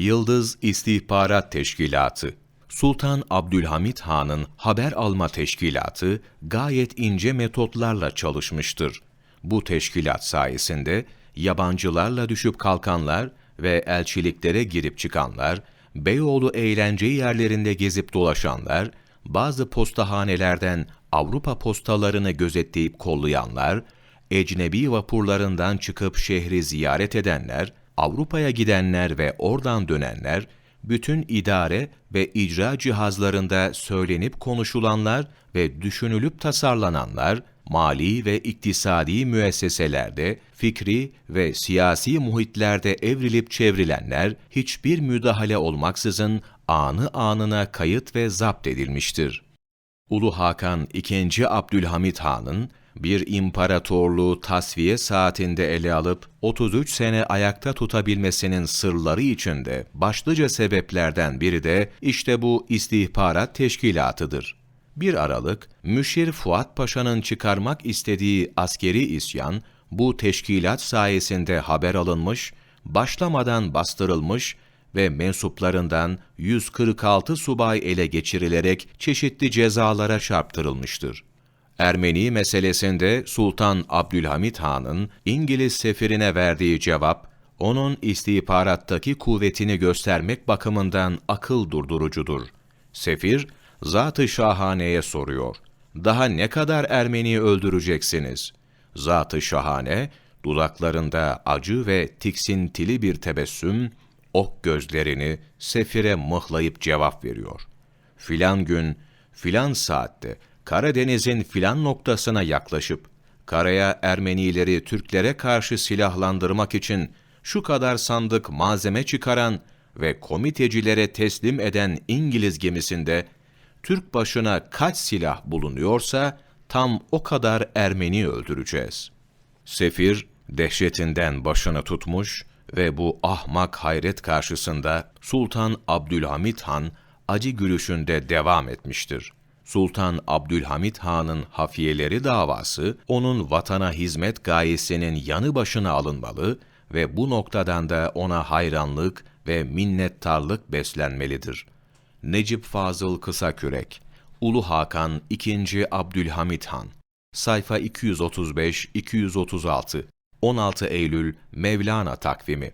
Yıldız İstihbarat Teşkilatı Sultan Abdülhamit Han'ın haber alma teşkilatı gayet ince metotlarla çalışmıştır. Bu teşkilat sayesinde yabancılarla düşüp kalkanlar ve elçiliklere girip çıkanlar, Beyoğlu eğlence yerlerinde gezip dolaşanlar, bazı postahanelerden Avrupa postalarını gözetleyip kollayanlar, ecnebi vapurlarından çıkıp şehri ziyaret edenler, Avrupa'ya gidenler ve oradan dönenler, bütün idare ve icra cihazlarında söylenip konuşulanlar ve düşünülüp tasarlananlar, mali ve iktisadi müesseselerde, fikri ve siyasi muhitlerde evrilip çevrilenler, hiçbir müdahale olmaksızın anı anına kayıt ve zapt edilmiştir. Ulu Hakan II. Abdülhamit Han'ın bir imparatorluğu tasfiye saatinde ele alıp 33 sene ayakta tutabilmesinin sırları içinde başlıca sebeplerden biri de işte bu istihbarat teşkilatıdır. 1 Aralık, Müşir Fuat Paşa'nın çıkarmak istediği askeri isyan, bu teşkilat sayesinde haber alınmış, başlamadan bastırılmış ve mensuplarından 146 subay ele geçirilerek çeşitli cezalara çarptırılmıştır. Ermeni meselesinde Sultan Abdülhamit Han'ın İngiliz sefirine verdiği cevap, onun istihbarattaki kuvvetini göstermek bakımından akıl durdurucudur. Sefir, Zat-ı Şahane'ye soruyor. Daha ne kadar Ermeni öldüreceksiniz? Zat-ı Şahane, dudaklarında acı ve tiksintili bir tebessüm, ok gözlerini sefire mıhlayıp cevap veriyor. Filan gün, filan saatte, Karadeniz'in filan noktasına yaklaşıp, karaya Ermenileri Türklere karşı silahlandırmak için şu kadar sandık malzeme çıkaran ve komitecilere teslim eden İngiliz gemisinde, Türk başına kaç silah bulunuyorsa, tam o kadar Ermeni öldüreceğiz. Sefir, dehşetinden başını tutmuş ve bu ahmak hayret karşısında Sultan Abdülhamit Han, acı gülüşünde devam etmiştir. Sultan Abdülhamit Han'ın hafiyeleri davası, onun vatana hizmet gayesinin yanı başına alınmalı ve bu noktadan da ona hayranlık ve minnettarlık beslenmelidir. Necip Fazıl Kısakürek, Ulu Hakan II. Abdülhamit Han, sayfa 235-236, 16 Eylül Mevlana takvimi